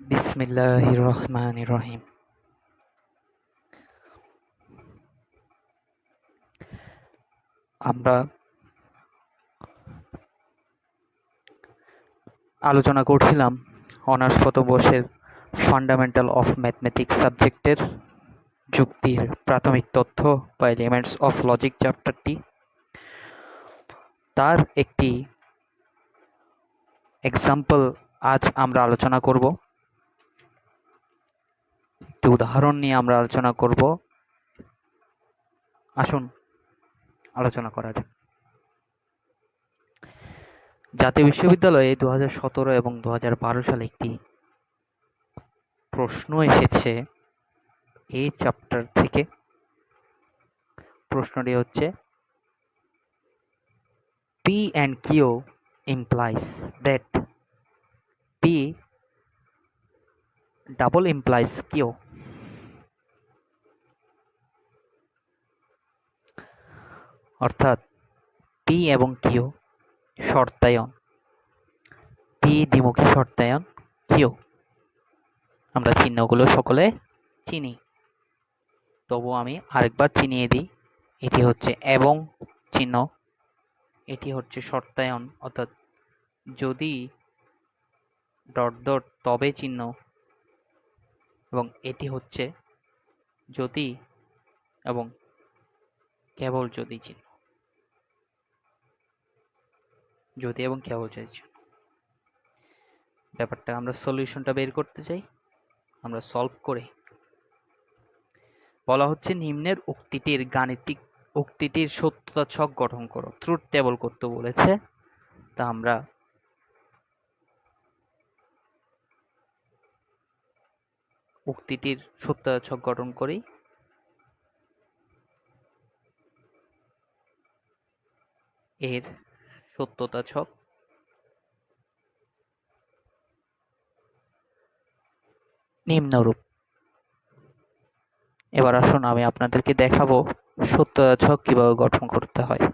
বিসমিল্লাহির রহমানির রহিম আমরা আলোচনা করছিলাম অনার্স বর্ষের ফান্ডামেন্টাল অফ ম্যাথমেটিক্স সাবজেক্টের যুক্তির প্রাথমিক তথ্য বা এলিমেন্টস অফ লজিক চ্যাপ্টারটি তার একটি এক্সাম্পল আজ আমরা আলোচনা করব। একটি উদাহরণ নিয়ে আমরা আলোচনা করব আসুন, আলোচনা করা যাক জাতীয় বিশ্ববিদ্যালয়ে দু সতেরো এবং দু বারো সালে একটি প্রশ্ন এসেছে এই চ্যাপ্টার থেকে প্রশ্নটি হচ্ছে P and Q implies that P double implies Q. অর্থাৎ পি এবং কিউ শর্তায়ন। পি দ্বিমুখী শর্তায়ন কিউ আমরা চিহ্নগুলো সকলে চিনি। তবু আমি আরেকবার চিনিয়ে দিই, এটি হচ্ছে এবং চিহ্ন। এটি হচ্ছে শর্তায়ন, অর্থাৎ যদি ডট ডট তবে চিহ্ন। এবং এটি হচ্ছে যদি এবং কেবল যদি চিহ্ন। যদি এবং কেবল যদি ব্যাপারটা আমরা সলিউশনটা বের করতে চাই, আমরা সলভ করে। বলা হচ্ছে নিম্নের উক্তিটির গাণিতিক উক্তিটির সত্যতা ছক গঠন করো। ট্রুথ টেবল করতে বলেছে। তা আমরা উক্তিটির সত্যতা ছক গঠন করি। এর সত্যতা ছক। নিম্নরূপ। এবার আসুন আমি আপনাদেরকে দেখাবো সত্যতা ছক কীভাবে গঠন করতে হয়।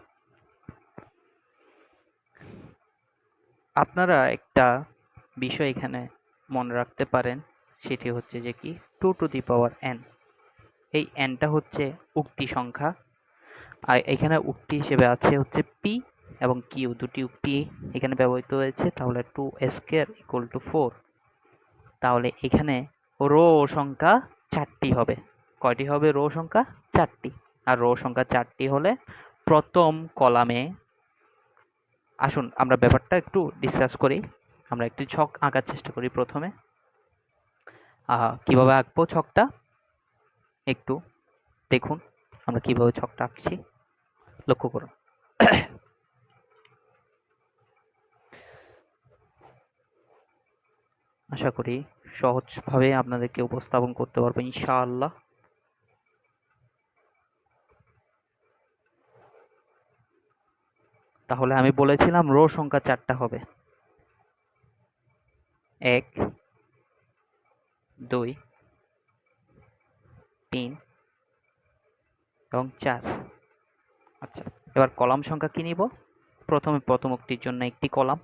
আপনারা একটা বিষয় এখানে মনে রাখতে পারেন, সেটি হচ্ছে যে কি? Two to the power N. এই এনটা হচ্ছে উক্তি সংখ্যা। আর এখানে উক্তি হিসেবে আছে হচ্ছে পি এবং কিউ দুটি উক্তি এখানে ব্যবহৃত হয়েছে, তাহলে two square equal to four তাহলে এখানে রো সংখ্যা চারটি হবে। কয়টি হবে রো সংখ্যা? চারটি। আর রো সংখ্যা চারটি হলে প্রথম কলামে আসুন আমরা ব্যাপারটা একটু ডিসকাস করি। আমরা একটি ছক আঁকার চেষ্টা করি প্রথমে। কীভাবে আঁকবো ছকটা? একটু দেখুন, আমরা কীভাবে ছকটা আঁকছি। লক্ষ্য করুন। আশা করি সহজভাবে আপনাদেরকে উপস্থাপন করতে পারব, ইনশাআল্লাহ। তাহলে আমি বলেছিলাম রো সংখ্যা চারটা হবে। এক, দুই, তিন এবং চার। আচ্ছা এবার কলাম সংখ্যা কি নিব? প্রথমে প্রথম উক্তির জন্য একটি কলাম,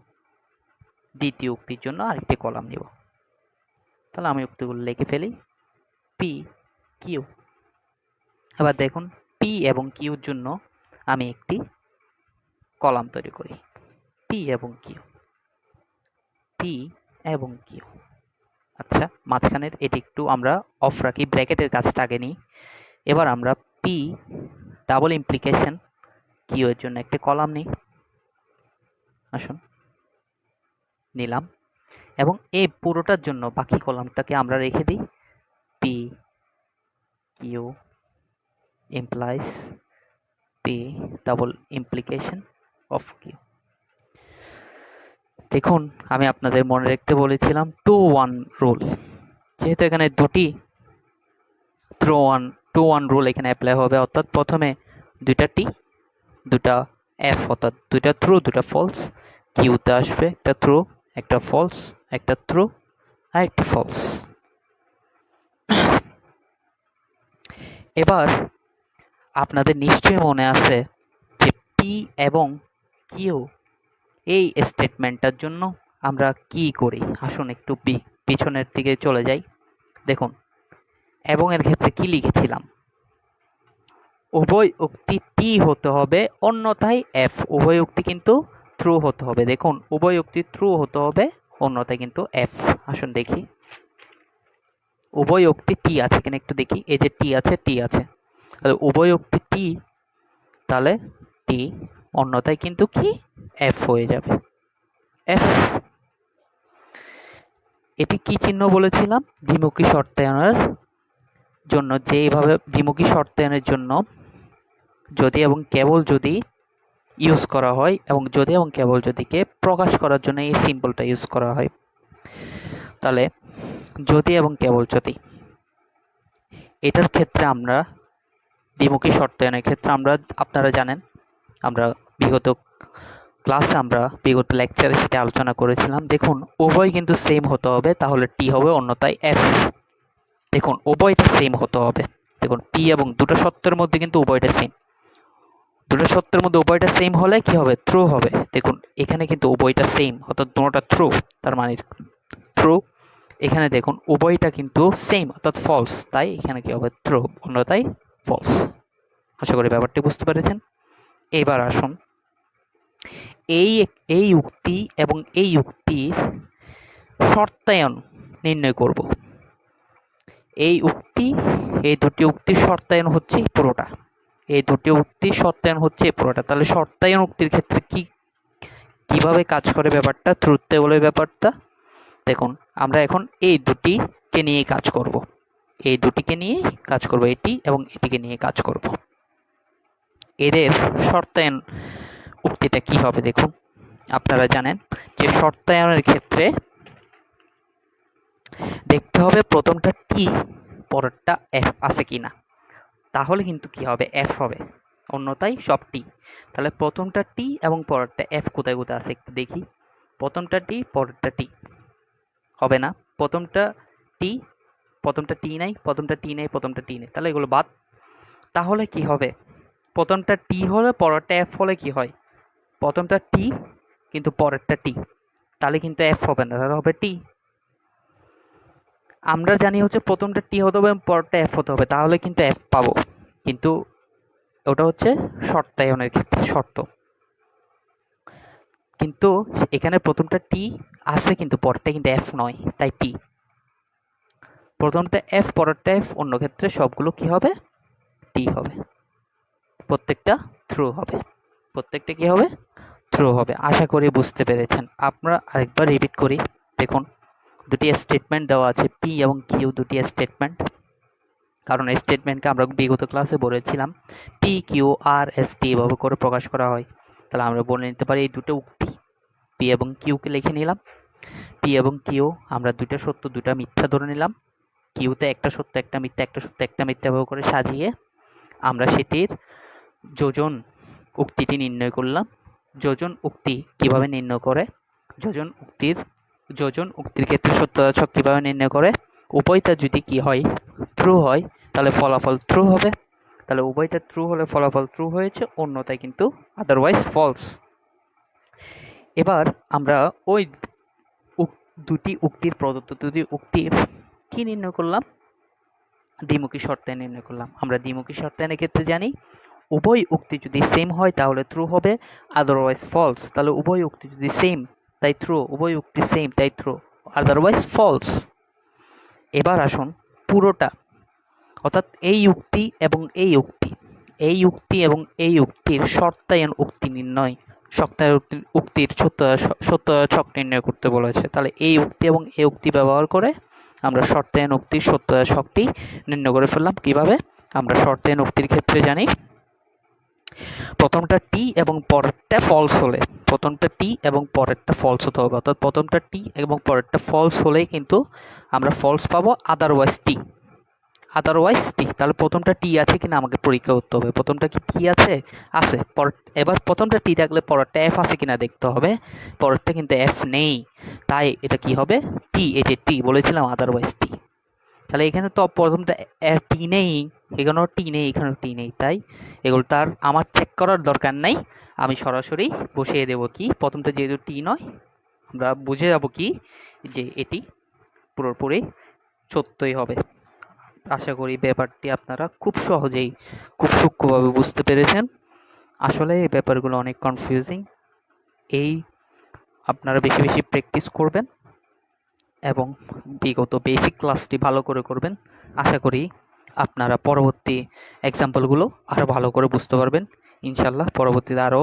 দ্বিতীয় উক্তির জন্য আরেকটি কলাম নিব। তাহলে আমি উক্তিগুলো লিখে ফেলি। পি কিউ আবার দেখুন পি এবং কিউর জন্য আমি একটি কলাম তৈরি করি। পি এবং কিউ পি এবং কিউ আচ্ছা মাঝখানের এটি একটু আমরা অফ রাখি ব্র্যাকেটের কাজটা আগে নিই। এবার আমরা পি ডাবল ইমপ্লিকেশন কিউ এর জন্য একটি কলাম নিই। আসুন, নিলাম। এবং এই পুরোটার জন্য বাকি কলামটাকে আমরা রেখে দিই। P Q implies P double implication of Q দেখুন, আমি আপনাদের মনে রাখতে বলেছিলাম টু ওয়ান রুল যেহেতু এখানে দুটি through one to one rule এখানে অ্যাপ্লাই হবে, অর্থাৎ প্রথমে দুইটা টি দুটা এফ অর্থাৎ দুইটা থ্রু দুটা ফলস কিউতে আসবে, একটা থ্রু একটা ফলস একটা থ্রু আর একটা ফলস এবার আপনাদের নিশ্চয়ই মনে আছে যে পি এবং কিউ এই স্টেটমেন্টটার জন্য আমরা কি করি? আসুন একটু পি- পিছনের দিকে চলে যাই। দেখুন, এবং এর ক্ষেত্রে কি লিখেছিলাম? উভয় উক্তি টি হতে হবে, অন্যথায় এফ উভয় উক্তি কিন্তু ট্রু হতে হবে। দেখুন, উভয় উক্তি ট্রু হতে হবে, অন্যথায় কিন্তু এফ আসুন দেখি। উভয় উক্তি টি আছে কিনা একটু দেখি। এই যে টি আছে টি আছে। তাহলে উভয় উক্তি টি তাহলে টি অন্যথায় কিন্তু কি? এফ হয়ে যাবে। এফ এটি কি চিহ্ন বলেছিলাম? দ্বিমুখী শর্তায়নের জন্য, যে এইভাবে দ্বিমুখী শর্তায়নের জন্য, যদি এবং কেবল যদি ইউজ করা হয় এবং যদি এবং কেবল যদিকে প্রকাশ করার জন্য এই সিম্বলটা ইউজ করা হয়। তাহলে যদি এবং কেবল যদি এটার ক্ষেত্রে আমরা দ্বিমুখী শর্তায়নের ক্ষেত্রে আমরা আপনারা জানেন, আমরা বিগত ক্লাসে আমরা বিগত লেকচারে সেটা আলোচনা করেছিলাম। দেখুন, উভয় কিন্তু সেম হতে হবে, তাহলে টি হবে অন্যথায় এফ দেখুন, উভয়টা সেম হতে হবে। দেখুন পি এবং দুটো সত্যের মধ্যে কিন্তু উভয়টা সেম দুটো সত্যের মধ্যে উভয়টা সেম হলে কি হবে? থ্রু হবে। দেখুন, এখানে কিন্তু উভয়টা সেম অর্থাৎ দুটোটা থ্রু তার মানে থ্রু এখানে দেখুন, উভয়টা কিন্তু সেম অর্থাৎ ফলস তাই এখানে কি হবে? থ্রু অন্যতাই ফলস আশা করি ব্যাপারটি বুঝতে পেরেছেন। এবার আসুন, এই এই উক্তি এবং এই উক্তির শর্তায়ন নির্ণয় করব। এই উক্তি, এই দুটি উক্তির শর্তায়ন হচ্ছে পুরোটা। এই দুটি উক্তি শর্তায়ন হচ্ছে পুরোটা। তাহলে শর্তায়ন উক্তির ক্ষেত্রে কি, কীভাবে কাজ করে ব্যাপারটা? ট্রুথ বলে ব্যাপারটা। দেখুন, আমরা এখন এই দুটিকে নিয়ে কাজ করব। এই দুটিকে নিয়ে কাজ করব, এটি এবং এটিকে নিয়ে কাজ করব। এদের শর্তায়ন উক্তিটা কি হবে দেখুন? আপনারা জানেন যে শর্তায়নের ক্ষেত্রে দেখতে হবে প্রথমটা টি পরেরটা এফ আছে কিনা। তাহলে কিন্তু কি হবে? এফ হবে। অন্যথায় সব টি তাহলে প্রথমটা টি এবং পরেরটা এফ কোথায় কোথায় আছে একটু দেখি। প্রথমটা টি পরেরটা টি হবে না। প্রথমটা টি প্রথমটা টি নাই, প্রথমটা টি নেই, প্রথমটা টি নেই। তাহলে এগুলো বাদ। তাহলে কি হবে? প্রথমটা টি হলে পরেরটা এফ হলে কি হয়? প্রথমটা টি কিন্তু পরেরটা টি তাহলে কিন্তু এফ হবে না। তাহলে হবে টি আমরা জানি হচ্ছে প্রথমটা টি হতে হবে এবং পরেরটা এফ হতে হবে। তাহলে কিন্তু এফ পাবো। কিন্তু ওটা হচ্ছে শর্তায়নের ক্ষেত্রে, শর্ত। কিন্তু এখানে প্রথমটা টি আছে কিন্তু পরটা কিন্তু এফ নয়, তাই টি প্রথমটা এফ পরেরটা এফ অন্য ক্ষেত্রে সবগুলো কি হবে? টি হবে। প্রত্যেকটা থ্রু হবে। প্রত্যেকটা কি হবে? থ্রু হবে। আশা করি বুঝতে পেরেছেন। আপনারা আরেকবার রিপিট করি। দেখুন। দুটি স্টেটমেন্ট দেওয়া আছে পি এবং কিউ দুটি স্টেটমেন্ট কারণ এই স্টেটমেন্টকে আমরা বিগত ক্লাসে বলেছিলাম P Q R S T এভাবে করে প্রকাশ করা হয়। তাহলে আমরা বলে নিতে পারি এই দুটো উক্তি। পি এবং কিউকে লিখে নিলাম। পি এবং কিউ আমরা দুইটা সত্য দুটা মিথ্যা ধরে নিলাম। কিউতে একটা সত্য, একটা মিথ্যা, একটা সত্য, একটা মিথ্যা এভাবে করে সাজিয়ে আমরা সেটির যোজন উক্তিটি নির্ণয় করলাম। যোজন উক্তি কীভাবে নির্ণয় করে? যোজন উক্তির যোজন উক্তির ক্ষেত্রে সত্যবাচক কীভাবে নির্ণয় করে উভয়টা যদি কি হয় ট্রু হয়, তাহলে ফলাফল ট্রু হবে। তাহলে উভয়টা ট্রু হলে ফলাফল ট্রু হয়েছে অন্যথায় কিন্তু আদারওয়াইজ ফলস এবার আমরা ওই দুটি উক্তির প্রদত্ত দুটি উক্তির কি নির্ণয় করলাম? দ্বিমুখী শর্তায়ন নির্ণয় করলাম। আমরা দ্বিমুখী শর্তায়নের ক্ষেত্রে জানি, উভয় উক্তি যদি সেম হয়, তাহলে ট্রু হবে আদারওয়াইজ ফলস তাহলে উভয় উক্তি যদি সেম তাই ট্রু উভয় উক্তি সেম তাই ট্রু আদারওয়াইজ ফলস এবার আসুন পুরোটা। অর্থাৎ এই উক্তি এবং এই উক্তি। এই উক্তি এবং এই উক্তির শর্তায়ন উক্তি নির্ণয়। শক্তায়ন উক্তি- উক্তির সত্য সত্য ছক নির্ণয় করতে বলেছে। তাহলে এই উক্তি এবং এই উক্তি ব্যবহার করে আমরা শর্তায়ন উক্তির সত্য ছকটি নির্ণয় করে ফেললাম। কীভাবে? আমরা শর্তায়ন উক্তির ক্ষেত্রে জানি প্রথমটা টি এবং পরেরটা ফলস হলে, প্রথমটা টি এবং পরেরটা ফলস হতে হবে। অর্থাৎ প্রথমটা টি এবং পরেরটা ফলস হলেই কিন্তু আমরা ফলস পাবো আদারওয়াইজ টি আদারওয়াইজ টি তাহলে প্রথমটা টি আছে কিনা আমাকে পরীক্ষা করতে হবে। প্রথমটা কি টি আছে? আছে। পর এবার প্রথমটা টি থাকলে পরেরটা এফ আছে কিনা দেখতে হবে। পরেরটা কিন্তু এফ নেই। তাই এটা কি হবে? টি এই যে টি বলেছিলাম আদারওয়াইজ টি তাহলে এখানে তো প্রথমটা টি নেই। এখানেও টি নেই, এখানেও টি নেই, তাই এগুলো তার আমার চেক করার দরকার নাই। আমি সরাসরি বসিয়ে দেবো কি? প্রথমটা যেহেতু টি নয়, আমরা বুঝে যাব কি? যে এটি পুরোপুরি সত্যই হবে। আশা করি ব্যাপারটি আপনারা খুব সহজেই, খুব সূক্ষ্মভাবে বুঝতে পেরেছেন। আসলে এই ব্যাপারগুলো অনেক কনফিউজিং এই আপনারা বেশি বেশি প্র্যাকটিস করবেন এবং বিগত বেসিক ক্লাসটি ভালো করে করবেন। আশা করি আপনারা পরবর্তী এক্সাম্পলগুলো আরও ভালো করে বুঝতে পারবেন। ইনশাল্লাহ পরবর্তীতে আরও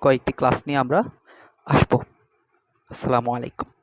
কয়েকটি ক্লাস নিয়ে আমরা আসব। আসসালামু আলাইকুম।